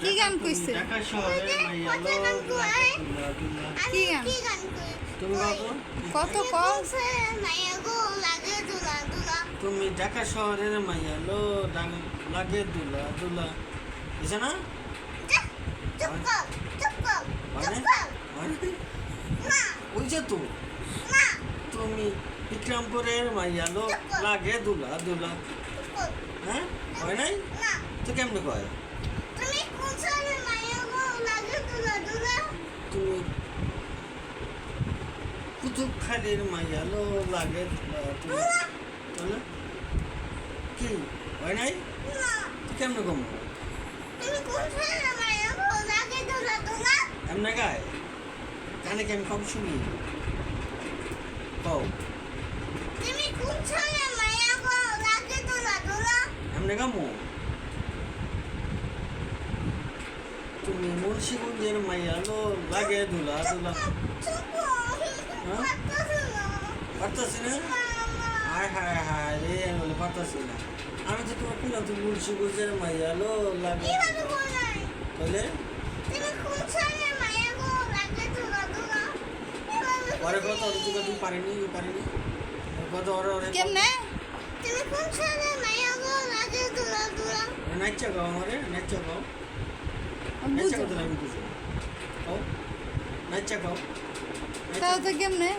কি গান কইছে? কি গান? কত তুমি ঢাকা শহরের মাইয়া, লো লাগে দুলা দুলা। বুঝছে না? মানে? মানে? ওই যে তো। তুমি বিক্রমপুরের মাইয়া, লো লাগে দুলা দুলা। হ্যাঁ? হয় নাই? তো কেমনে কয় তুমি কোন সালে মায়া গো লাগে দুলা দুলা তুমি কুতুবখালির মাইয়া লো লাগে কি? হয় নাই? কেমনে কম? এমনে গায়? কানে কেমন কম শুনি? কও। এমনে গামো তুমি মুন্সিগঞ্জের মাইয়া লো লাগে কর হ্যাঁ? পারতাছি না? হায় হায় হায় রে আমি বলে পারতাছি না। আমি তো তোমার কিনা তুমি মুন্সিগঞ্জের মাইয়া লো লাগে তাহলে তুমি পরে? কত ওর তুমি তুমি পারিনি পারিনি। কত ওরে ওরে কেমনে? তুমি কোন সালে মায়া গো লাগে দুলা দুলা নাচা গাও আমারে নাচা গাও। আমি গাও আমি বুঝি গাও নাচা গাও। তাও তো কেমনে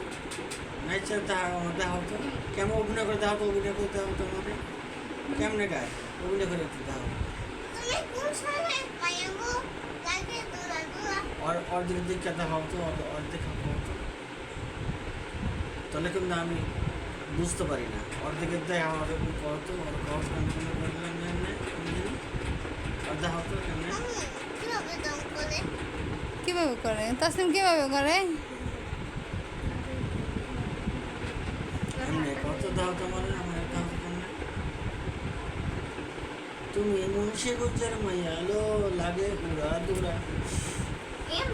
নাচা দেখা আমার দেখা হতো কেমন অভিনয় করে দেখা হতো অভিনয় করতে হতো আমাদের কেমনে গায় অভিনয় করে একটু দেখা হতো তুমি কোন সালে মায়া গো লাগে দুলা দুলা और और দিকে দিকে দেখা হতো আর আর দেখা হতো তাহলে কিন্তু আমি বুঝতে পারি না অর্ধেকে দেখা হতো কত আর কত কন্টিনিউ করলাম না না আমি জানি আর দেখা হতো কেমনে মামু কিভাবে দম করে কিভাবে করে তাসলিম কিভাবে করে দাও তোমার আমার দাও কেমনে তুমি মুন্সিগঞ্জের মাইয়া লো লাগে উড়া দুরা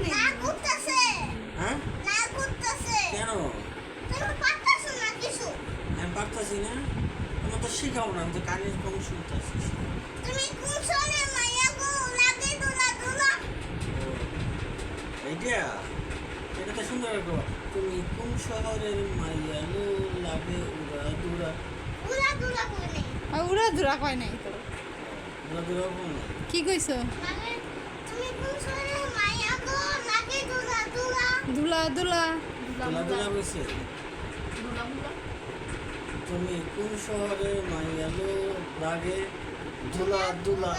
না করতেছে হ্যাঁ? না করতেছে কেন? তুমি পারতাছো না কিছু? আমি পারতাছি না। আমার তো শেখাও না আমি তো কানের কম শুনতেছি তুমি কোন সালে মায়া গো? লাগে দুলা দুলা এইটা? এটা তো সুন্দর গো তুমি কোন শহরের মাইয়া লো লাগে উড়া দুরা দুলা দুলা বলে আর উড়া দুরা কয় নাই তো। উড়া দুরা কোন কি কইছো? মানে তুমি কোন সালে মায়া গো লাগে দুলা দুলা। দুলা দুলা দুলা দুলা। কইছে তুমি কোন শহরের মাইয়া লো লাগে দুলা দুলা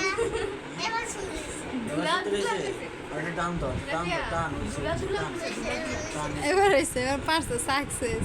এবার শুনিস এবার শুনতে এবার হয়েছে এবার পারছ সাকসেস